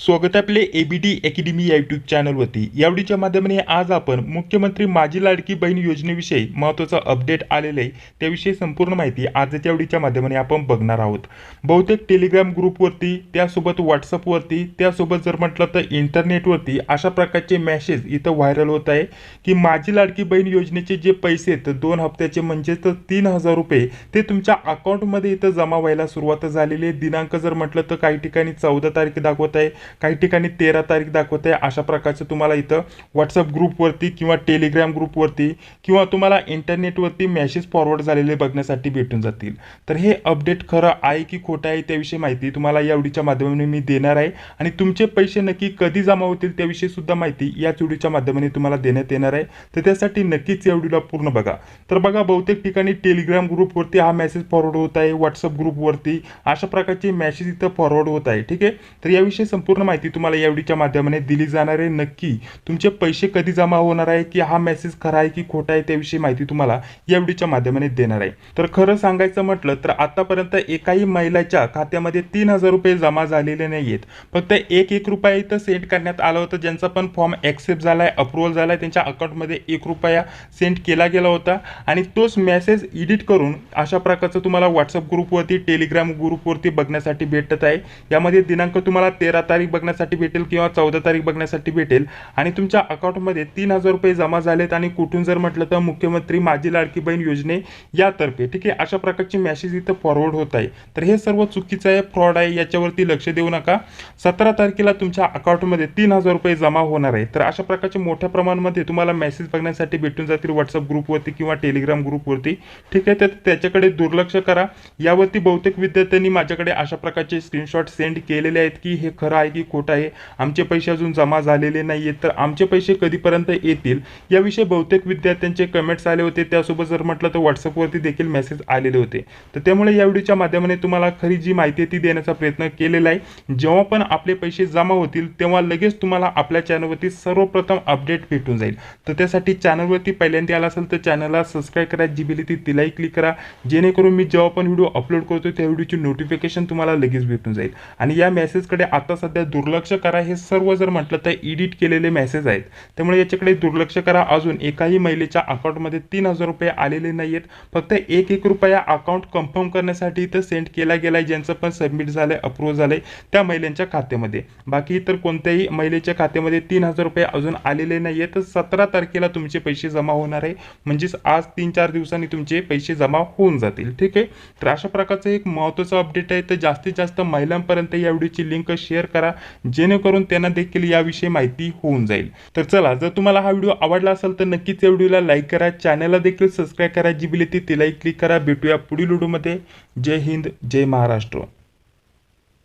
स्वागत आपले A B ABD academy या युट्यूब चॅनलवरती यावडीच्या माध्यमाने आज आपण मुख्यमंत्री माझी लाडकी बहीण योजनेविषयी महत्त्वाचा अपडेट आलेलं आहे. त्याविषयी संपूर्ण माहिती आजच्या व्हिडिओच्या माध्यमाने आपण बघणार आहोत. बहुतेक टेलिग्राम ग्रुपवरती त्यासोबत व्हॉट्सअपवरती त्यासोबत जर म्हटलं तर इंटरनेटवरती अशा प्रकारचे मॅसेज इथं व्हायरल होत आहे की माझी लाडकी बहीण योजनेचे जे पैसे आहेत दोन हप्त्याचे म्हणजे तर तीन हजार रुपये ते तुमच्या अकाउंटमध्ये इथं जमा व्हायला सुरुवात झालेली आहे. दिनांक जर म्हटलं तर काही ठिकाणी चौदा तारीख दाखवत आहे. काही ठिकाणी तेरा तारीख दाखवत. आहे अशा प्रकारचं तुम्हाला इथं व्हॉट्सअप ग्रुपवरती किंवा टेलिग्राम ग्रुपवरती किंवा तुम्हाला इंटरनेटवरती मेसेज फॉरवर्ड झालेले बघण्यासाठी भेटून जातील. तर हे अपडेट खरं आहे की खोटं आहे त्याविषयी माहिती तुम्हाला या व्हिडिओच्या माध्यमाने मी देणार आहे. आणि तुमचे पैसे नक्की कधी जमा होतील त्याविषयी सुद्धा माहिती याच व्हिडिओच्या माध्यमाने तुम्हाला देण्यात येणार आहे. तर त्यासाठी नक्कीच या व्हिडिओला पूर्ण बघा. तर बघा बहुतेक ठिकाणी टेलिग्राम ग्रुपवरती हा मेसेज फॉरवर्ड होत आहे. व्हॉट्सअप ग्रुपवरती अशा प्रकारचे मेसेज इथं फॉरवर्ड होत आहे. ठीक आहे? तर याविषयी संपूर्ण माहिती तुम्हाला या व्हिडिओच्या माध्यमाने दिली जाणार आहे. नक्की तुमचे पैसे कधी जमा होणार आहे की हा मेसेज खरा आहे की खोटा आहे त्याविषयी माहिती तुम्हाला या व्हिडिओच्या माध्यमाने देणार आहे. तर खरं सांगायचं म्हटलं तर आतापर्यंत एकाही महिलाच्या खात्यामध्ये तीन हजार रुपये जमा झालेले नाही आहेत फक्त एक एक रुपया इथं सेंड करण्यात आलं होतं. ज्यांचा पण फॉर्म ॲक्सेप्ट झाला आहे अप्रुव्हल झाला आहे त्यांच्या अकाउंटमध्ये एक रुपया सेंड केला गेला होता. आणि तोच मेसेज एडिट करून अशा प्रकारचं तुम्हाला व्हॉट्सअप ग्रुपवरती टेलिग्राम ग्रुपवरती बघण्यासाठी भेटत आहे. यामध्ये दिनांक तुम्हाला तेरा तारीख तारीख बघण्यासाठी भेटेल किंवा चौदा तारीख बघण्यासाठी भेटेल. आणि तुमच्या अकाउंटमध्ये तीन हजार रुपये जमा झालेत आणि कुठून जर म्हटलं तर मुख्यमंत्री माझी लाडकी बहीण योजने यातर्फे. ठीक आहे? अशा प्रकारची मेसेज इथं फॉरवर्ड होत आहे. तर हे सर्व चुकीचं आहे फ्रॉड आहे याच्यावरती लक्ष देऊ नका. सतरा तारखेला तुमच्या अकाउंटमध्ये तीन हजार रुपये जमा होणार आहे. तर अशा प्रकारचे मोठ्या प्रमाणामध्ये तुम्हाला मेसेज बघण्यासाठी भेटून जातील व्हॉट्सअप ग्रुपवरती किंवा टेलिग्राम ग्रुपवरती ठीक आहे? तर त्याच्याकडे दुर्लक्ष करा. यावरती बहुतेक विद्यार्थ्यांनी माझ्याकडे अशा प्रकारचे स्क्रीनशॉट सेंड केलेले आहेत की हे खरं आहे की खोटं आहे. आमचे पैसे अजून जमा झालेले नाही आहेत तर आमचे पैसे कधीपर्यंत येतील? याविषयी बहुतेक विद्यार्थ्यांचे कमेंट्स आले होते. त्यासोबत जर म्हटलं तर व्हॉट्सअपवरती देखील मेसेज आलेले होते. तर त्यामुळे या व्हिडिओच्या माध्यमाने तुम्हाला खरी जी माहिती ती देण्याचा प्रयत्न केलेला आहे. जेव्हा पण आपले पैसे जमा होतील तेव्हा लगेच तुम्हाला आपल्या चॅनलवरती सर्वप्रथम अपडेट भेटून जाईल. तर त्यासाठी चॅनलवरती पहिल्यांदा आला असेल तर चॅनलला सबस्क्राईब करा. जी बिली ती तिलाही क्लिक करा. जेणेकरून मी जेव्हा पण व्हिडिओ अपलोड करतो त्या व्हिडिओची नोटिफिकेशन तुम्हाला लगेच भेटून जाईल. आणि या मेसेजकडे आता सध्या दुर्लक्ष करा हे सर्व जर म्हटलं तर एडिट केलेले मेसेज आहेत. त्यामुळे याच्याकडे दुर्लक्ष करा. अजून एकाही महिलेच्या अकाउंटमध्ये तीन हजार रुपये आलेले नाही आहेत फक्त एक एक रुपया अकाउंट कन्फर्म करण्यासाठी इथं सेंड केला गेला आहे ज्यांचं पण सबमिट झालं आहे अप्रूव्ह झालं आहे त्या महिलांच्या खात्यामध्ये. बाकी इतर कोणत्याही महिलेच्या खात्यामध्ये तीन हजार रुपये अजून आलेले नाही आहेत तर सतरा तारखेला तुमचे पैसे जमा होणार आहे. म्हणजेच आज तीन चार दिवसांनी तुमचे पैसे जमा होऊन जातील. ठीक आहे? तर अशा प्रकारचं एक महत्त्वाचं अपडेट आहे. तर जास्तीत जास्त महिलांपर्यंत या व्हिडिओची लिंक शेअर करा. जेणेकरून त्यांना देखील याविषयी माहिती होऊन जाईल. तर चला जर तुम्हाला हा व्हिडिओ आवडला असेल तर नक्कीच या व्हिडिओला लाईक करा चॅनलला देखील सबस्क्राईब करा जी बिली तिलाही क्लिक करा. भेटूया पुढील व्हिडिओमध्ये. जय हिंद जय महाराष्ट्र.